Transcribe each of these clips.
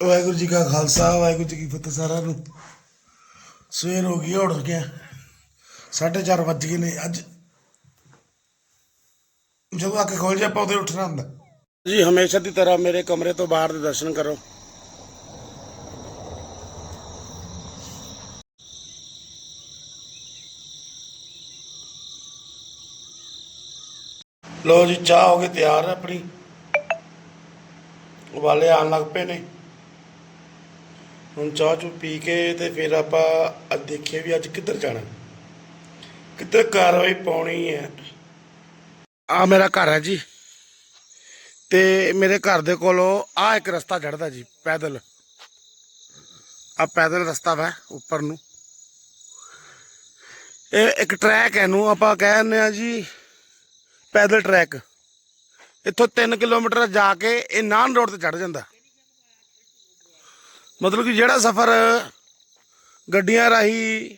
ਵਾਹਿਗੁਰੂ ਜੀ ਕਾ ਖਾਲਸਾ, ਵਾਹਿਗੁਰੂ ਜੀ ਕੀ ਫਤਿਹ ਸਾਰਿਆਂ ਨੂੰ। ਸਵੇਰ ਹੋ ਗਈ ਉੱਠ ਗਿਆ 4:30 ਵੱਜ ਗਏ ਨੇ ਅੱਜ। ਜਦੋਂ ਅੱਖ ਖੋਲ ਜਾ ਪੌਦੇ ਉੱਠਣਾ ਹੁੰਦਾ। ਜੀ, ਹਮੇਸ਼ਾ ਦੀ ਤਰ੍ਹਾਂ ਮੇਰੇ ਕਮਰੇ ਤੋਂ ਬਾਹਰ ਦੇ ਦਰਸ਼ਨ ਕਰੋ। ਲੋ ਜੀ, ਚਾਹ ਹੋ ਗਈ ਤਿਆਰ, ਆਪਣੀ। ਉਬਾਲੇ ਆਣ ਲੱਗ ਪਏ ਨੇ। ਹੁਣ ਚਾਹ ਚੂ ਪੀ ਕੇ ਤੇ ਫਿਰ ਆਪਾਂ ਅੱਜ ਦੇਖੀਏ ਵੀ ਅੱਜ ਕਿੱਧਰ ਜਾਣਾ। ਕਿੱਧਰ ਕਾਰਵਾਈ ਪਾਉਣੀ ਹੈ। ਆ ਮੇਰਾ ਘਰ ਹੈ ਜੀ। ਤੇ ਮੇਰੇ ਘਰ ਦੇ ਕੋਲੋਂ ਆ ਇੱਕ ਰਸਤਾ ਚੜਦਾ ਜੀ, ਪੈਦਲ। ਆ ਪੈਦਲ ਰਸਤਾ ਵਾ ਉੱਪਰ ਨੂੰ। ਇਹ ਇੱਕ ਟਰੈਕ ਹੈ ਨੂੰ ਆਪਾਂ ਕਹਿੰਦੇ ਆ ਜੀ, ਪੈਦਲ ਟਰੈਕ। ਇੱਥੋਂ 3 ਕਿਲੋਮੀਟਰ ਜਾ ਕੇ ਇਹ ਨਾਨ ਰੋਡ ਤੇ ਚੜ ਜਾਂਦਾ। ਮਤਲਬ ਕਿ ਜਿਹੜਾ ਸਫ਼ਰ ਗੱਡੀਆਂ ਰਾਹੀਂ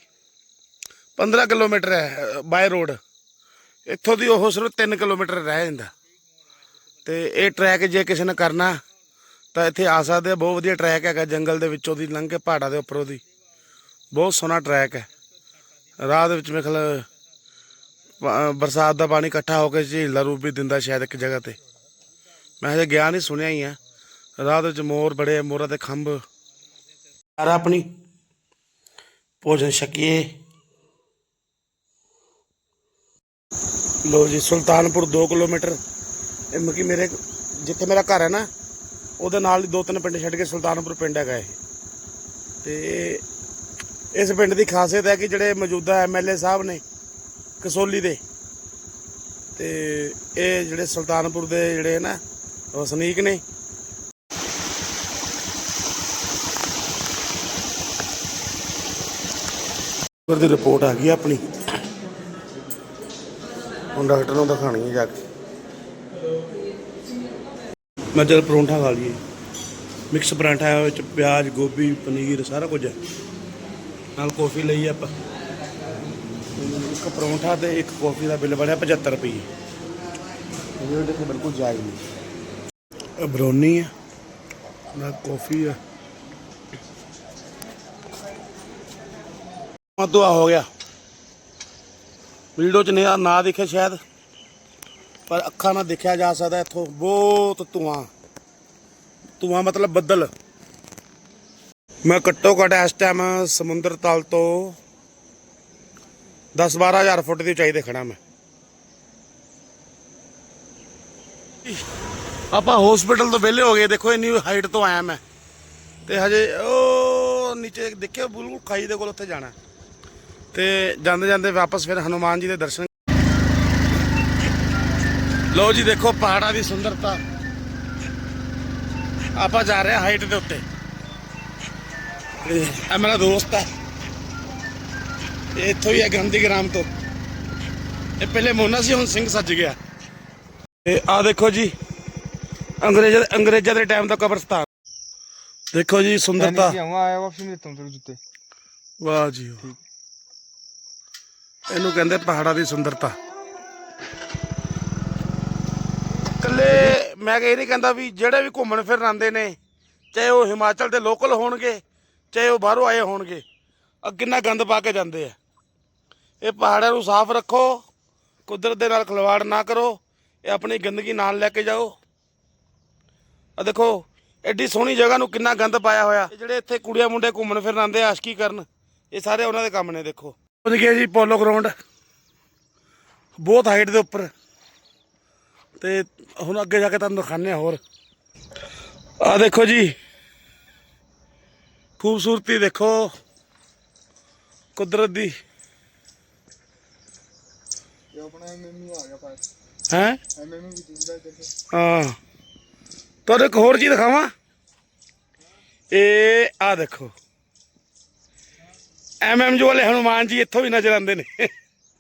15 ਕਿਲੋਮੀਟਰ ਹੈ ਬਾਈ ਰੋਡ ਇੱਥੋਂ ਦੀ ਉਹ ਸਿਰਫ 3 ਕਿਲੋਮੀਟਰ ਰਹਿ ਜਾਂਦਾ। ਤੇ ਇਹ ਟਰੈਕ ਜੇ ਕਿਸੇ ਨੇ ਕਰਨਾ ਤਾਂ ਇੱਥੇ ਆ ਸਕਦੇ ਆ ਬਹੁਤ ਵਧੀਆ ਟਰੈਕ ਹੈਗਾ ਜੰਗਲ ਦੇ ਵਿੱਚੋਂ ਦੀ ਲੰਘ ਕੇ ਪਹਾੜਾਂ ਦੇ ਉੱਪਰੋਂ ਦੀ। ਬਹੁਤ ਸੋਹਣਾ ਟਰੈਕ ਹੈ। ਰਾਹ ਦੇ ਵਿੱਚ ਮੇਰੇ ਬਰਸਾਤ ਦਾ ਪਾਣੀ ਇਕੱਠਾ ਹੋ ਕੇ ਝੀਲ ਦਾ ਰੂਪ ਵੀ ਦਿੰਦਾ ਸ਼ਾਇਦ ਇੱਕ ਜਗ੍ਹਾ ਤੇ। ਮੈਂ ਹਜੇ ਗਿਆ ਨਹੀਂ ਸੁਣਿਆ ਹੀ ਆ। ਰਾਹ ਦੇ ਵਿੱਚ ਮੋਰ ਬੜੇ ਆ, ਮੋਰਾਂ ਦੇ ਖੰਭ। ਆ ਆਪਣੀ, ਭੋਜਨ ਛਕੀਏ। ਲੋ ਜੀ, ਸੁਲਤਾਨਪੁਰ 2 ਕਿਲੋਮੀਟਰ। ਇਹ ਮਕੀ ਮੇਰੇ, ਜਿੱਥੇ ਮੇਰਾ ਘਰ ਹੈ ਨਾ, ਉਹਦੇ ਨਾਲ ਹੀ ਦੋ ਤਿੰਨ ਪਿੰਡ ਛੱਡ ਕੇ ਸੁਲਤਾਨਪੁਰ ਪਿੰਡ ਹੈਗਾ ਇਹ। ਤੇ ਇਸ ਪਿੰਡ ਦੀ ਖਾਸੀਅਤ ਹੈ ਕਿ ਜਿਹੜੇ ਮੌਜੂਦਾ ਐਮਐਲਏ ਸਾਹਿਬ ਨੇ, ਕਸੋਲੀ ਦੇ, ਤੇ ਇਹ ਜਿਹੜੇ ਸੁਲਤਾਨਪੁਰ ਦੇ ਜਿਹੜੇ ਨਾ ਵਸਨੀਕ ਨੇ ਡਾਕਟਰ ਦੀ ਰਿਪੋਰਟ ਆ ਗਈ ਆ ਆਪਣੀ। ਹੁਣ ਡਾਕਟਰ ਨੂੰ ਦਿਖਾਣੀ ਹੈ ਜਾ ਕੇ। ਮੈਂ ਜਦ ਪਰੌਂਠਾ ਖਾ ਲਈਏ। ਮਿਕਸ ਪਰਾਂਠਾ ਹੈ ਵਿੱਚ ਪਿਆਜ਼, ਗੋਭੀ, ਪਨੀਰ, ਸਾਰਾ ਕੁਝ ਹੈ। ਨਾਲ ਕੌਫੀ ਲਈ ਆਪਾਂ। ਇੱਕ ਪਰੌਂਠਾ ਤੇ ਇੱਕ ਕੌਫੀ ਦਾ ਬਿੱਲ ਬਣਿਆ 75 ਰੁਪਏ ਇਹ ਦੇਖੋ ਬਿਲਕੁਲ ਜਾਇਜ਼ ਨਹੀਂ। ਬਰੋਨੀ ਹੈ ਨਾਲ ਕੌਫੀ ਹੈ ਮਦੁਆ ਹੋ ਗਿਆ। ਵੀਡੀਓ ਚ ਨਹੀਂ ਨਾ ਦੇਖਿਆ ਸ਼ਾਇਦ, ਪਰ ਅੱਖਾਂ ਨਾਲ ਦੇਖਿਆ ਜਾ ਸਕਦਾ ਇੱਥੋਂ। ਬਹੁਤ ਧੂਆਂ। ਧੂਆਂ ਮਤਲਬ ਬੱਦਲ। ਮੈਂ ਘੱਟੋ ਘੱਟ ਇਸ ਟਾਈਮ ਸਮੁੰਦਰ ਤਲ ਤੋਂ 10 12000 ਫੁੱਟ ਦੀ ਉਚਾਈ ਤੇ ਖੜਾ ਮੈਂ। ਆਪਾਂ ਹਸਪੀਟਲ ਤੋਂ ਵਿਹਲੇ ਹੋ ਗਏ। ਦੇਖੋ ਇੰਨੀ ਹਾਈਟ ਤੋਂ ਆਇਆ ਮੈਂ। ਤੇ ਹਜੇ ਉਹ ਨੀਚੇ ਦੇਖਿਓ, ਬਿਲਕੁਲ ਖਾਈ ਦੇ ਕੋਲ ਉੱਥੇ ਜਾਣਾ। ਤੇ ਜਾਂਦੇ ਜਾਂਦੇ ਵਾਪਸ ਫਿਰ ਹਨੂਮਾਨ ਜੀ ਦੇ ਦਰਸ਼ਨ। ਲੋ ਜੀ ਦੇਖੋ ਪਹਾੜਾਂ ਦੀ ਸੁੰਦਰਤਾ। ਆਪਾਂ ਜਾ ਰਹੇ ਹਾਈਟ ਦੇ ਉੱਤੇ। ਇਹ ਮੇਰਾ ਦੋਸਤ ਹੈ। ਇੱਥੋਂ ਹੀ ਹੈ ਗਾਂਧੀ ਗ੍ਰਾਮ ਤੋਂ। ਇਹ ਪਹਿਲੇ ਮੋਨਾ ਸੀ ਹੁਣ ਸਿੰਘ ਸੱਜ ਗਿਆ। ਤੇ ਆ ਦੇਖੋ ਜੀ ਅੰਗਰੇਜ਼ਾਂ ਅੰਗਰੇਜ਼ਾਂ ਦੇ ਟਾਈਮ ਦਾ ਕਬਰਸਤਾਨ। ਦੇਖੋ ਜੀ ਸੁੰਦਰਤਾ। ਵਾਹ ਜੀ ਇਹਨੂੰ ਕਹਿੰਦੇ ਪਹਾੜਾਂ ਦੀ ਸੁੰਦਰਤਾ। ਇਕੱਲੇ ਮੈਂ ਇਹ ਨਹੀਂ ਕਹਿੰਦਾ ਵੀ ਜਿਹੜੇ ਵੀ ਘੁੰਮਣ ਫਿਰਨ ਆਉਂਦੇ ਨੇ, ਚਾਹੇ ਉਹ ਹਿਮਾਚਲ ਦੇ ਲੋਕਲ ਹੋਣਗੇ, ਚਾਹੇ ਉਹ ਬਾਹਰੋਂ ਆਏ ਹੋਣਗੇ ਆ ਕਿੰਨਾ ਗੰਦ ਪਾ ਕੇ ਜਾਂਦੇ ਆ। ਇਹ ਪਹਾੜਾਂ ਨੂੰ ਸਾਫ਼ ਰੱਖੋ, ਕੁਦਰਤ ਦੇ ਨਾਲ ਖਿਲਵਾੜ ਨਾ ਕਰੋ, ਇਹ ਆਪਣੀ ਗੰਦਗੀ ਨਾਲ ਲੈ ਕੇ ਜਾਓ। ਆ ਦੇਖੋ, ਐਡੀ ਸੋਹਣੀ ਜਗ੍ਹਾ ਨੂੰ ਕਿੰਨਾ ਗੰਦ ਪਾਇਆ ਹੋਇਆ। ਜਿਹੜੇ ਇੱਥੇ ਕੁੜੀਆਂ ਮੁੰਡੇ ਘੁੰਮਣ ਫਿਰਨ ਆਉਂਦੇ ਆ, ਆਸ਼ਕੀ ਕਰਨ, ਇਹ ਸਾਰੇ ਉਹਨਾਂ ਦੇ ਕੰਮ ਨੇ, ਦੇਖੋ। ਪਹੁੰਚ ਗਏ ਜੀ ਪੋਲੋ ਗਰਾਊਂਡ ਬਹੁਤ ਹਾਈਟ ਦੇ ਉੱਪਰ। ਤੇ ਹੁਣ ਅੱਗੇ ਜਾ ਕੇ ਤੁਹਾਨੂੰ ਦਿਖਾਣੇ ਹੋਰ। ਆ ਦੇਖੋ ਜੀ। ਖੂਬਸੂਰਤੀ ਦੇਖੋ। ਕੁਦਰਤ ਦੀ। ਇਹ ਹਾਂ? ਤੁਹਾਨੂੰ ਇੱਕ ਹੋਰ ਚੀਜ਼ ਦਿਖਾਵਾਂ। ਇਹ ਆ ਦੇਖੋ। ਐਮਐਮਜੀ ਵਾਲੇ ਹਨੂਮਾਨ ਜੀ ਇੱਥੋਂ ਵੀ ਨਜ਼ਰ ਆਉਂਦੇ ਨੇ।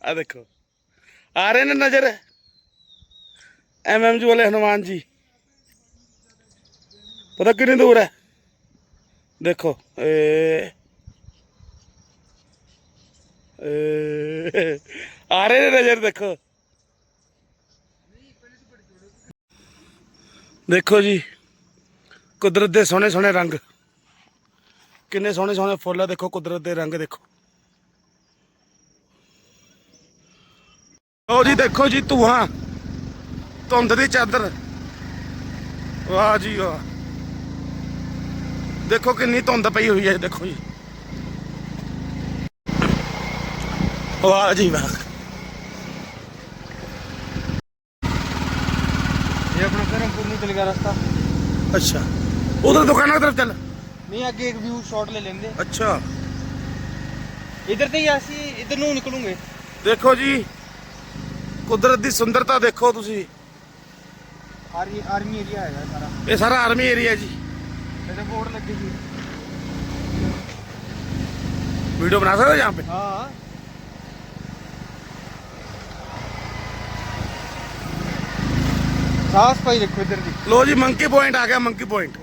ਆ ਦੇਖੋ। ਆ ਰਹੇ ਨੇ ਨਜ਼ਰ। ਐਮਐਮਜੀ ਵਾਲੇ ਹਨੂਮਾਨ ਜੀ। ਪਤਾ ਕਿੰਨੀ ਦੂਰ ਹੈ? ਦੇਖੋ, ਏ। ਆ ਰਹੇ ਨੇ ਨਜ਼ਰ, ਦੇਖੋ। ਦੇਖੋ ਜੀ। ਕੁਦਰਤ ਦੇ ਸੋਹਣੇ ਸੋਹਣੇ ਰੰਗ। ਕਿੰਨੇ ਸੋਹਣੇ ਸੋਹਣੇ ਫੁੱਲ ਆ ਦੇਖੋ ਕੁਦਰਤ ਦੇ ਰੰਗ ਦੇਖੋ। ਲੋ ਜੀ ਦੇਖੋ ਜੀ ਧੂਆਂ ਧੁੰਦ ਦੀ ਚਾਦਰ। ਵਾਹ ਜੀ ਵਾਹ। ਦੇਖੋ ਕਿੰਨੀ ਧੁੰਦ ਪਈ ਹੋਈ ਹੈ ਦੇਖੋ ਜੀ। ਵਾਹ ਜੀ ਵਾਹ। ਇਹ ਆਪਣਾ ਕਰਮਪੁਰ ਨੂੰ ਚਲ ਗਿਆ ਰਸਤਾ। ਅੱਛਾ। ਉਧਰ ਦੁਕਾਨਾਂ ਦੀ ਤਰਫ ਚੱਲ। नहीं आगे एक व्यू शॉट ले लेंगे ਅੱਛਾ इधर से ही ऐसे इधर नू निकलूंगे ਦੇਖੋ ਜੀ ਕੁਦਰਤ ਦੀ ਸੁੰਦਰਤਾ ਦੇਖੋ ਤੁਸੀਂ आर्मी आर्मी एरिया है सारा ਇਹ ਸਾਰਾ ਆਰਮੀ ਏਰੀਆ ਜੀ इधर बोर्ड लगी हुई ਵੀਡੀਓ ਬਣਾ ਸਕਦੇ ਹੋ यहाँ पे हाँ साफ सफाई रखो इधर की ਲੋ ਜੀ ਮੰਕੀ ਪੁਆਇੰਟ ਆ ਗਿਆ ਮੰਕੀ ਪੁਆਇੰਟ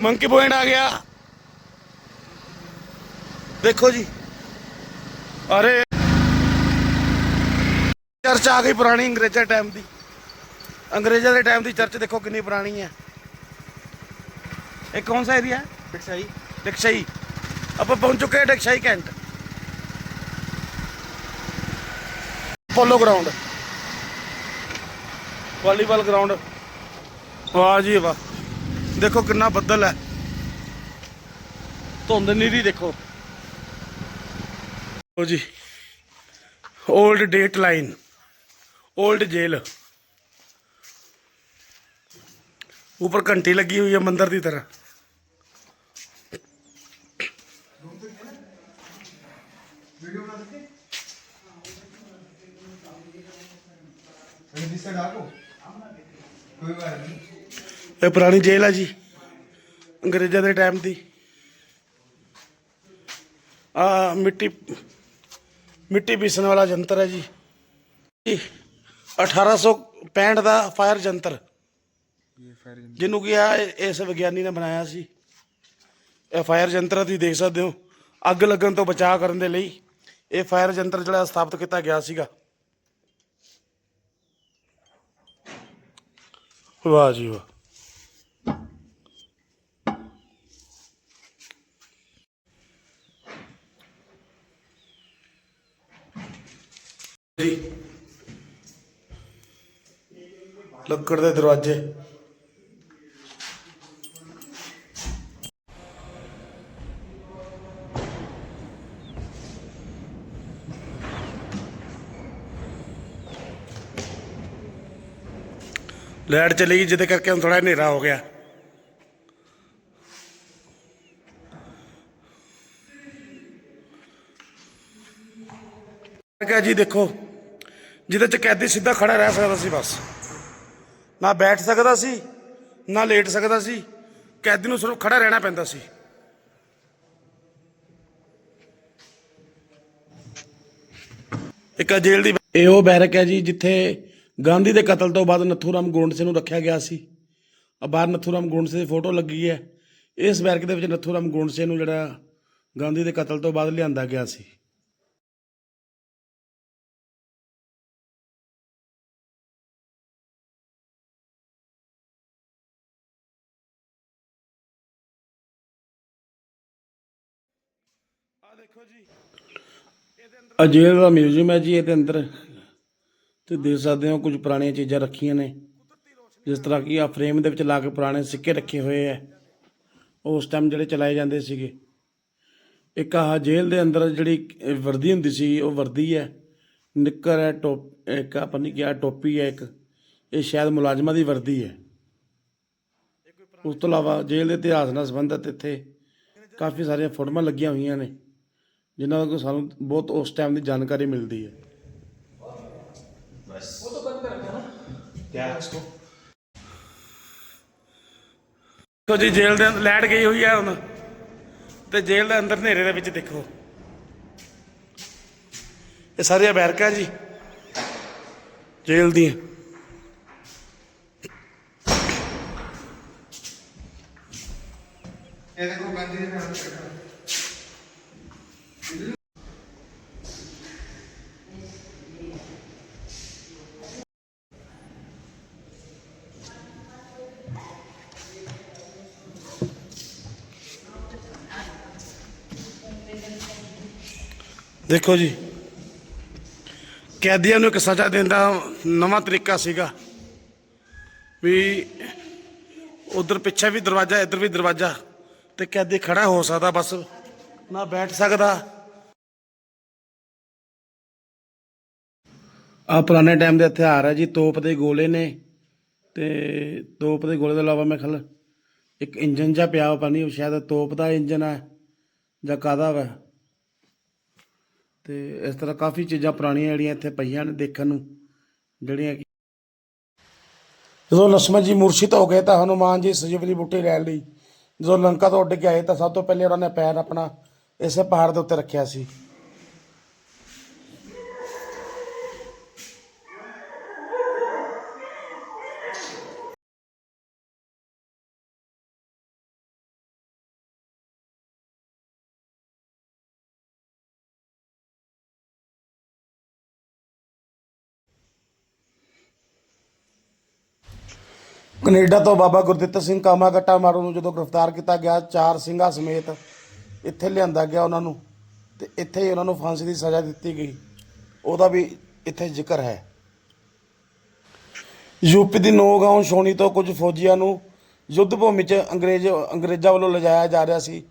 ਮੰਕੀ ਪੁਆਇੰਟ ਆ ਗਿਆ। ਦੇਖੋ ਜੀ। ਅਰੇ। ਚਰਚ ਆ ਗਈ ਪੁਰਾਣੀ ਅੰਗਰੇਜ਼ਾਂ ਟਾਈਮ ਦੀ। ਅੰਗਰੇਜ਼ਾਂ ਦੇ ਟਾਈਮ ਦੀ ਚਰਚ ਦੇਖੋ ਕਿੰਨੀ ਪੁਰਾਣੀ ਹੈ। ਇਹ ਕੌਣ ਸਾ ਏਰੀਆ सही ਡਕਸ਼ਈ ਆਪਾਂ ਪਹੁੰਚ ਚੁੱਕੇ ਹਾਂ Dagshai cantt. Polo ground volleyball ground ਵਾਹ ਜੀ ਵਾਹ। ਦੇਖੋ ਕਿੰਨਾ ਬੱਦਲ ਹੈ। ਧੁੰਦ ਨੀਰੀ ਦੇਖੋ। ਲੋ ਜੀ old date line old jail ऊपर घंटी लगी हुई है मंदिर की तरह कोई बात नहीं। ਇਹ ਪੁਰਾਣੀ ਜੇਲ੍ਹ ਆ ਜੀ, ਅੰਗਰੇਜ਼ਾਂ ਦੇ ਟਾਈਮ ਦੀ। ਆ ਮਿੱਟੀ ਮਿੱਟੀ ਪੀਸਣ ਵਾਲਾ ਜੰਤਰ ਹੈ ਜੀ। 1865 ਦਾ ਫਾਇਰ ਜੰਤਰ, ਜਿਹਨੂੰ ਕਿ ਆ ਇਸ ਵਿਗਿਆਨੀ ਨੇ ਬਣਾਇਆ ਸੀ। ਇਹ ਫਾਇਰ ਜੰਤਰ ਤੁਸੀਂ ਦੇਖ ਸਕਦੇ ਹੋ। ਅੱਗ ਲੱਗਣ ਤੋਂ ਬਚਾਅ ਕਰਨ ਦੇ ਲਈ ਇਹ ਫਾਇਰ ਜੰਤਰ ਜਿਹੜਾ ਸਥਾਪਿਤ ਕੀਤਾ ਗਿਆ ਸੀਗਾ। ਵਾਹ ਜੀ ਵਾਹ। ਜੀ। ਲੱਕੜ ਦੇ ਦਰਵਾਜ਼ੇ। ਲਾਈਟ ਚਲੀ ਗਈ, ਜਿਹਦੇ ਕਰਕੇ ਹੁਣ ਥੋੜਾ ਹਨੇਰਾ ਹੋ ਗਿਆ। ਕਿਹਾ ਜੀ ਦੇਖੋ। ਜਿਹਦੇ ਚ ਕੈਦੀ ਸਿੱਧਾ ਖੜਾ ਰਹਿ ਸਕਦਾ ਸੀ ਬਸ। ਨਾ ਬੈਠ ਸਕਦਾ ਸੀ, ਨਾ ਲੇਟ ਸਕਦਾ ਸੀ, ਕੈਦੀ ਨੂੰ ਸਿਰਫ ਖੜਾ ਰਹਿਣਾ ਪੈਂਦਾ ਸੀ। ਇੱਕ ਜੇਲ੍ਹ ਦੀ ਇਹ ਉਹ ਬੈਰਕ ਹੈ ਜੀ ਜਿੱਥੇ ਗਾਂਧੀ ਦੇ ਕਤਲ ਤੋਂ ਬਾਅਦ ਨਥੂਰਾਮ ਗੋਂਡਸੇ ਨੂੰ ਰੱਖਿਆ ਗਿਆ ਸੀ। ਆ ਬਾਹਰ ਨਥੂਰਾਮ ਗੋਂਡਸੇ ਦੀ ਫੋਟੋ ਲੱਗੀ ਹੈ। ਇਸ ਬੈਰਕ ਦੇ ਵਿੱਚ ਨਥੂਰਾਮ ਗੋਂਡਸੇ ਨੂੰ ਜਿਹੜਾ ਗਾਂਧੀ ਦੇ ਕਤਲ ਤੋਂ ਬਾਅਦ ਲਿਆਂਦਾ ਗਿਆ ਸੀ। ਦੇਖੋ ਜੀ। ਆ ਜੇਲ੍ਹ ਦਾ ਮਿਊਜ਼ੀਅਮ ਹੈ ਜੀ, ਇਹਦੇ ਅੰਦਰ ਤੇ ਦੇਖ ਸਕਦੇ ਹੋ ਕੁਝ ਪੁਰਾਣੀਆਂ ਚੀਜ਼ਾਂ ਰੱਖੀਆਂ ਨੇ। ਜਿਸ ਤਰ੍ਹਾਂ ਕਿ ਆ ਫਰੇਮ ਦੇ ਵਿੱਚ ਲਾ ਕੇ ਪੁਰਾਣੇ ਸਿੱਕੇ ਰੱਖੇ ਹੋਏ ਆ। ਉਸ ਟਾਈਮ ਜਿਹੜੇ ਚਲਾਏ ਜਾਂਦੇ ਸੀਗੇ। ਇੱਕ ਆਹ ਜੇਲ੍ਹ ਦੇ ਅੰਦਰ ਜਿਹੜੀ ਵਰਦੀ ਹੁੰਦੀ ਸੀ, ਉਹ ਵਰਦੀ ਹੈ। ਨਿੱਕਰ ਹੈ, ਟੋਪ, ਇੱਕ ਆਪਾਂ ਨਹੀਂ ਕਿਹਾ, ਟੋਪੀ ਹੈ ਇੱਕ। ਇਹ ਸ਼ਾਇਦ ਮੁਲਾਜ਼ਮਾਂ ਦੀ ਵਰਦੀ ਹੈ। ਉਸ ਤੋਂ ਇਲਾਵਾ ਜੇਲ੍ਹ ਦੇ ਇਤਿਹਾਸ ਨਾਲ ਸੰਬੰਧਿਤ ਇੱਥੇ ਕਾਫੀ ਸਾਰੀਆਂ ਫੋਟੋਆਂ ਲੱਗੀਆਂ ਹੋਈਆਂ ਨੇ। ਜਿਨ੍ਹਾਂ ਦਾ ਸਾਨੂੰ ਬਹੁਤ ਉਸ ਟਾਈਮ ਦੀ ਜਾਣਕਾਰੀ ਮਿਲਦੀ ਹੈ। ਬਸ। ਉਹ ਜੀ ਜੇਲ੍ਹ ਦੇ ਲੈਟ ਗਈ ਹੋਈ ਹੈ ਹੁਣ। ਤੇ ਜੇਲ੍ਹ ਦੇ ਅੰਦਰ ਹਨੇਰੇ ਦੇ ਵਿੱਚ ਦੇਖੋ। ਇਹ ਸਾਰੀਆਂ ਬੈਰਕਾਂ ਜੀ ਜੇਲ੍ਹ ਦੀਆਂ। ਇਹ ਦੇਖੋ ਗਾਂਧੀ ਦੇ ਨਾਲ ਦੇਖੋ ਜੀ, ਕੈਦੀਆਂ ਨੂੰ ਇੱਕ ਸਜ਼ਾ ਦੇਣ ਦਾ ਨਵਾਂ ਤਰੀਕਾ ਸੀਗਾ ਵੀ ਉਧਰ ਪਿੱਛੇ ਵੀ ਦਰਵਾਜ਼ਾ, ਇੱਧਰ ਵੀ ਦਰਵਾਜ਼ਾ ਤੇ ਕੈਦੀ ਖੜਾ ਹੋ ਸਕਦਾ, ਬਸ ਨਾ ਬੈਠ ਸਕਦਾ। ਆ ਪੁਰਾਣੇ ਟਾਈਮ ਦੇ ਹਥਿਆਰ ਹੈ ਜੀ, ਤੋਪ ਦੇ ਗੋਲੇ ਨੇ ਤੇ ਤੋਪ ਦੇ ਗੋਲੇ ਤੋਂ ਇਲਾਵਾ ਮੈਂ ਖਲ ਇੱਕ ਇੰਜਨ ਜਿਹਾ ਪਿਆ ਪਤਾ ਨਹੀਂ ਉਹ ਸ਼ਾਇਦ ਤੋਪ ਦਾ ਇੰਜਨ ਹੈ ਜਾਂ ਕਾਦਾ ਵਾ। ਤੇ ਇਸ ਤਰ੍ਹਾਂ ਕਾਫੀ ਚੀਜ਼ਾਂ ਪੁਰਾਣੀਆਂ ਜਿਹੜੀਆਂ ਇੱਥੇ ਪਈਆਂ ਨੇ ਦੇਖਣ ਨੂੰ, ਜਿਹੜੀਆਂ ਜਦੋਂ ਲక్ష్మణ ਜੀ ਮੂਰਛਿਤ ਹੋ ਗਏ ਤਾਂ ਹਨੂਮਾਨ ਜੀ ਸਜੀਵ ਦੀ ਬੁੱਟੀ ਲੈ ਲਈ। ਜਦੋਂ ਲੰਕਾ ਤੋਂ ਉੱਡ ਕੇ ਆਏ ਤਾਂ ਸਭ ਤੋਂ ਪਹਿਲੇ ਉਹਨਾਂ ਨੇ ਪੈਰ ਆਪਣਾ ਇਸੇ ਪਹਾੜ ਦੇ ਉੱਤੇ ਰੱਖਿਆ ਸੀ। ਕੈਨੇਡਾ ਤੋਂ ਬਾਬਾ ਗੁਰਦਿੱਤ ਸਿੰਘ ਕਾਮਾਗੱਟਾ ਮਾਰੂ ਨੂੰ ਜਦੋਂ ਗ੍ਰਿਫਤਾਰ ਕੀਤਾ ਗਿਆ, ਚਾਰ ਸਿੰਘਾਂ ਸਮੇਤ ਇੱਥੇ ਲਿਆਂਦਾ ਗਿਆ ਉਹਨਾਂ ਨੂੰ ਤੇ ਇੱਥੇ ਹੀ ਉਹਨਾਂ ਨੂੰ ਫਾਂਸੀ ਦੀ ਸਜ਼ਾ ਦਿੱਤੀ ਗਈ। ਉਹਦਾ ਵੀ ਇੱਥੇ ਜ਼ਿਕਰ ਹੈ। ਯੂਪੀ ਦੀ ਨੌਗਾਉਂ ਛੋਣੀ ਤੋਂ ਕੁਝ ਫੌਜੀਆਂ ਨੂੰ ਯੁੱਧ ਭੂਮੀ 'ਚ ਅੰਗਰੇਜ਼, ਅੰਗਰੇਜ਼ਾਂ ਵੱਲੋਂ ਲਿਜਾਇਆ ਜਾ ਰਿਹਾ ਸੀ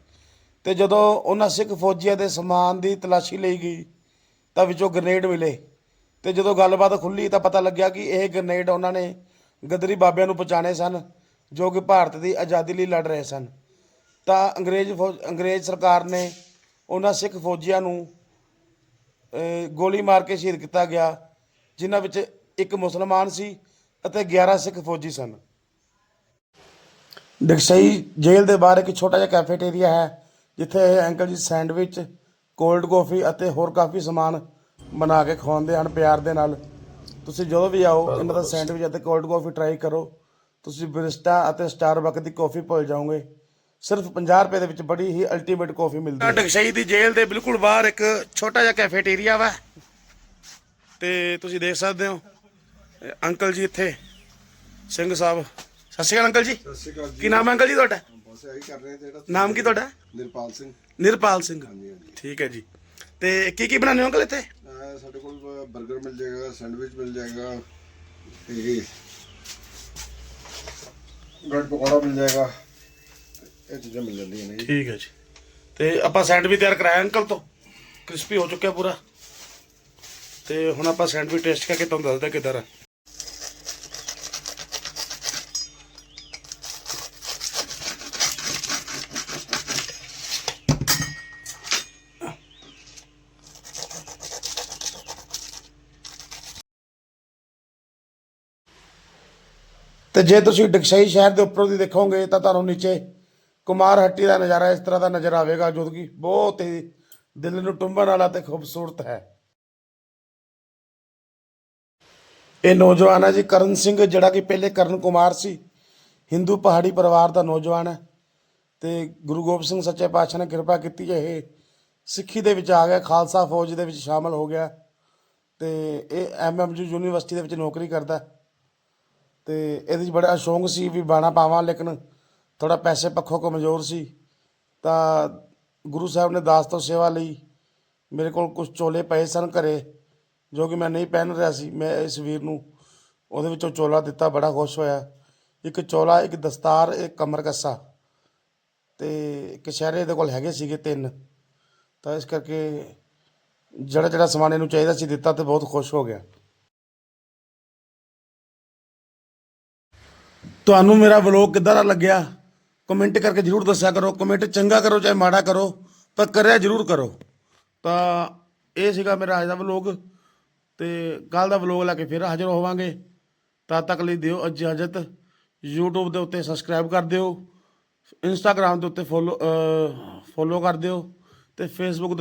ਤੇ ਜਦੋਂ ਉਹਨਾਂ ਸਿੱਖ ਫੌਜੀਆਂ ਦੇ ਸਮਾਨ ਦੀ ਤਲਾਸ਼ੀ ਲਈ ਗਈ ਤਾਂ ਵਿੱਚੋਂ ਗ੍ਰਨੇਡ ਮਿਲੇ ਤੇ ਜਦੋਂ ਗੱਲਬਾਤ ਖੁੱਲੀ ਤਾਂ ਪਤਾ ਲੱਗਿਆ ਕਿ ਇਹ ਗ੍ਰਨੇਡ ਉਹਨਾਂ ਨੇ ਗਦਰੀ ਬਾਬਿਆਂ ਨੂੰ ਪਹੁੰਚਾਣੇ ਸਨ, ਜੋ ਕਿ ਭਾਰਤ ਦੀ ਆਜ਼ਾਦੀ ਲਈ ਲੜ ਰਹੇ ਸਨ। ਤਾਂ ਅੰਗਰੇਜ਼ ਫੌਜ, ਅੰਗਰੇਜ਼ ਸਰਕਾਰ ਨੇ ਉਹਨਾਂ ਸਿੱਖ ਫੌਜੀਆਂ ਨੂੰ ਗੋਲੀ ਮਾਰ ਕੇ ਸ਼ਹੀਦ ਕੀਤਾ ਗਿਆ, ਜਿਨ੍ਹਾਂ ਵਿੱਚ ਇੱਕ ਮੁਸਲਮਾਨ ਸੀ ਅਤੇ 11 ਸਿੱਖ ਫੌਜੀ ਸਨ। ਡਕਸਈ ਜੇਲ੍ਹ ਦੇ ਬਾਹਰ ਇੱਕ ਛੋਟਾ ਜਿਹਾ ਕੈਫੇਟੇਰੀਆ ਹੈ, ਜਿੱਥੇ ਇਹ ਅੰਕਲ ਜੀ ਸੈਂਡਵਿਚ ਕੋਲਡ ਕਾਫੀ ਅਤੇ ਹੋਰ ਕਾਫੀ ਸਮਾਨ ਬਣਾ ਕੇ ਖਵਾਉਂਦੇ ਹਨ, ਪਿਆਰ ਦੇ ਨਾਲ। ਤੁਸੀਂ ਜਦੋਂ ਵੀ ਆਓ ਇਹਨਾਂ ਦਾ ਸੈਂਡਵਿਚ ਅਤੇ ਕੋਲਡ ਕਾਫੀ ਟਰਾਈ ਕਰੋ। ਤੁਸੀਂ ਬਰਿਸਟਾ ਅਤੇ ਸਟਾਰਬਕ ਦੀ ਕਾਫੀ ਭੁੱਲ ਜਾਓਗੇ। ਸਿਰਫ 50 ਰੁਪਏ ਦੇ ਵਿੱਚ ਬੜੀ ਹੀ ਅਲਟੀਮੇਟ ਕਾਫੀ ਮਿਲਦੀ ਹੈ। ਡਕਸ਼ਈ ਦੀ ਜੇਲ੍ਹ ਦੇ ਬਿਲਕੁਲ ਬਾਹਰ ਇੱਕ ਛੋਟਾ ਜਿਹਾ ਕੈਫੇਟੇਰੀਆ ਵਾ। ਤੇ ਤੁਸੀਂ ਦੇਖ ਸਕਦੇ ਹੋ ਅੰਕਲ ਜੀ ਇੱਥੇ ਸਿੰਘ ਸਾਹਿਬ। ਸਤਿ ਸ਼੍ਰੀ ਅਕਾਲ ਅੰਕਲ ਜੀ। ਸਤਿ ਸ਼੍ਰੀ ਅਕਾਲ ਜੀ। ਕੀ ਨਾਮ ਹੈ ਅੰਕਲ ਜੀ ਤੁਹਾਡਾ? ਬਸ ਇਹੀ ਕਰ ਰਹੇ ਜਿਹੜਾ ਨਾਮ ਕੀ ਤੁਹਾਡਾ? ਨਿਰਪਾਲ ਸਿੰਘ। ਨਿਰਪਾਲ ਸਿੰਘ। ਹਾਂਜੀ ਹਾਂਜੀ। ਠੀਕ ਹੈ ਜੀ। ਤੇ ਕੀ ਕੀ ਬਣਾਉਂਦੇ ਹੋ ਅੰਕਲ ਇੱਥੇ? ਅਹ ਸਾਡੇ ਕੋਲ 버ਗਰ ਮਿਲ ਜਾਏਗਾ, ਸੈਂਡਵਿਚ ਮਿਲ ਜਾਏਗਾ ਤੇ ਬ੍ਰੈਡ ਪਕੌੜਾ ਮਿਲ ਜਾਏਗਾ। ਇਹ ਚੀਜ਼ਾਂ ਮਿਲ ਜਾਂਦੀਆਂ ਨੇ ਜੀ। ਠੀਕ ਹੈ ਜੀ। ਤੇ ਆਪਾਂ ਸੈਂਡਵਿਚ ਤਿਆਰ ਕਰਾਇਆ ਅੰਕਲ ਤੋਂ? ਕ੍ਰਿਸਪੀ ਹੋ ਚੁੱਕਿਆ ਪੂਰਾ। ਤੇ ਹੁਣ ਆਪਾਂ ਸੈਂਡਵਿਚ ਟੇਸਟ ਕਰਕੇ ਤੁਹਾਨੂੰ ਦੱਸਦਾ ਕਿੱਦਾਂ ਹੈ ਤੇ ਜੇ ਤੁਸੀਂ ਡਕਸ਼ਾਈ ਸ਼ਹਿਰ ਦੇ ਉੱਪਰੋਂ ਦੀ ਦੇਖੋਗੇ ਤਾਂ ਤੁਹਾਨੂੰ ਨੀਚੇ ਕੁਮਾਰ ਹੱਟੀ ਦਾ ਨਜ਼ਾਰਾ ਇਸ ਤਰ੍ਹਾਂ ਦਾ ਨਜ਼ਰ ਆਵੇਗਾ, ਜੋ ਕਿ ਬਹੁਤ ਹੀ ਦਿਲ ਨੂੰ ਟੁੰਬਣ ਵਾਲਾ ਤੇ ਖੂਬਸੂਰਤ ਹੈ। ਇਹ ਨੌਜਵਾਨ ਹੈ ਜੀ ਕਰਨ ਸਿੰਘ, ਜਿਹੜਾ ਕਿ ਪਹਿਲੇ ਕਰਨ ਕੁਮਾਰ ਸੀ। ਹਿੰਦੂ ਪਹਾੜੀ ਪਰਿਵਾਰ ਦਾ ਨੌਜਵਾਨ ਹੈ ਤੇ ਗੁਰੂ ਗੋਬਿੰਦ ਸਿੰਘ ਸੱਚੇ ਪਾਤਸ਼ਾਹ ਨੇ ਕਿਰਪਾ ਕੀਤੀ ਹੈ ਇਹ ਸਿੱਖੀ ਦੇ ਵਿੱਚ ਆ ਗਿਆ, ਖਾਲਸਾ ਫੌਜ ਦੇ ਵਿੱਚ ਸ਼ਾਮਲ ਹੋ ਗਿਆ ਤੇ ਇਹ ਐਮਐਮਯੂ ਯੂਨੀਵਰਸਿਟੀ ਦੇ ਵਿੱਚ ਨੌਕਰੀ ਕਰਦਾ। ਤੇ ਇਹਦੇ 'ਚ ਬੜਾ ਸ਼ੌਂਕ ਸੀ ਵੀ ਬਾਣਾ ਪਾਵਾਂ, ਲੇਕਿਨ ਥੋੜਾ ਪੈਸੇ ਪੱਖੋਂ ਕਮਜ਼ੋਰ ਸੀ। ਤਾਂ ਗੁਰੂ ਸਾਹਿਬ ਨੇ ਦਾਸ ਤੋਂ ਸੇਵਾ ਲਈ ਮੇਰੇ ਕੋਲ ਕੁਝ ਚੋਲੇ ਪਏ ਸਨ ਘਰੇ, ਜੋ ਕਿ ਮੈਂ ਨਹੀਂ ਪਹਿਨ ਰਿਹਾ ਸੀ। ਮੈਂ ਇਸ ਵੀਰ ਨੂੰ ਉਹਦੇ ਵਿੱਚੋਂ ਚੋਲਾ ਦਿੱਤਾ, ਬੜਾ ਖੁਸ਼ ਹੋਇਆ। ਇੱਕ ਚੋਲਾ, ਇੱਕ ਦਸਤਾਰ, ਇੱਕ ਕਮਰ ਕੱਸਾ ਤੇ ਕਛਹਿਰੇ ਦੇ ਕੋਲ ਹੈਗੇ ਸੀਗੇ ਤਿੰਨ। ਤਾਂ ਇਸ ਕਰਕੇ ਜਿਹੜਾ ਜਿਹੜਾ ਸਮਾਨ ਇਹਨੂੰ ਚਾਹੀਦਾ ਸੀ, ਦਿੱਤਾ ਤੇ ਬਹੁਤ ਖੁਸ਼ ਹੋ ਗਿਆ। ਤੁਹਾਨੂੰ ਮੇਰਾ ਵਲੋਗ ਕਿੱਦਾਂ ਦਾ ਲੱਗਿਆ? ਕਮੈਂਟ ਕਰਕੇ ਜਰੂਰ ਦੱਸਿਆ ਕਰੋ। ਕਮੈਂਟ ਚੰਗਾ ਕਰੋ ਚਾਹੇ ਮਾੜਾ ਕਰੋ, ਪਰ ਕਰਿਆ ਜਰੂਰ ਕਰੋ। ਤਾਂ ਇਹ ਸੀਗਾ ਮੇਰਾ ਅੱਜ ਦਾ ਵਲੋਗ ਤੇ ਕੱਲ ਦਾ ਵਲੋਗ ਲੈ ਕੇ ਫਿਰ ਹਾਜ਼ਰ ਹੋਵਾਂਗੇ। ਤਦ ਤੱਕ ਲਈ ਦਿਓ ਇਜਾਜ਼ਤ। YouTube ਦੇ ਉੱਤੇ ਸਬਸਕ੍ਰਾਈਬ ਕਰ ਦਿਓ। Instagram ਦੇ ਉੱਤੇ ਫੋਲੋ ਫੋਲੋ ਕਰ ਦਿਓ। ਤੇ Facebook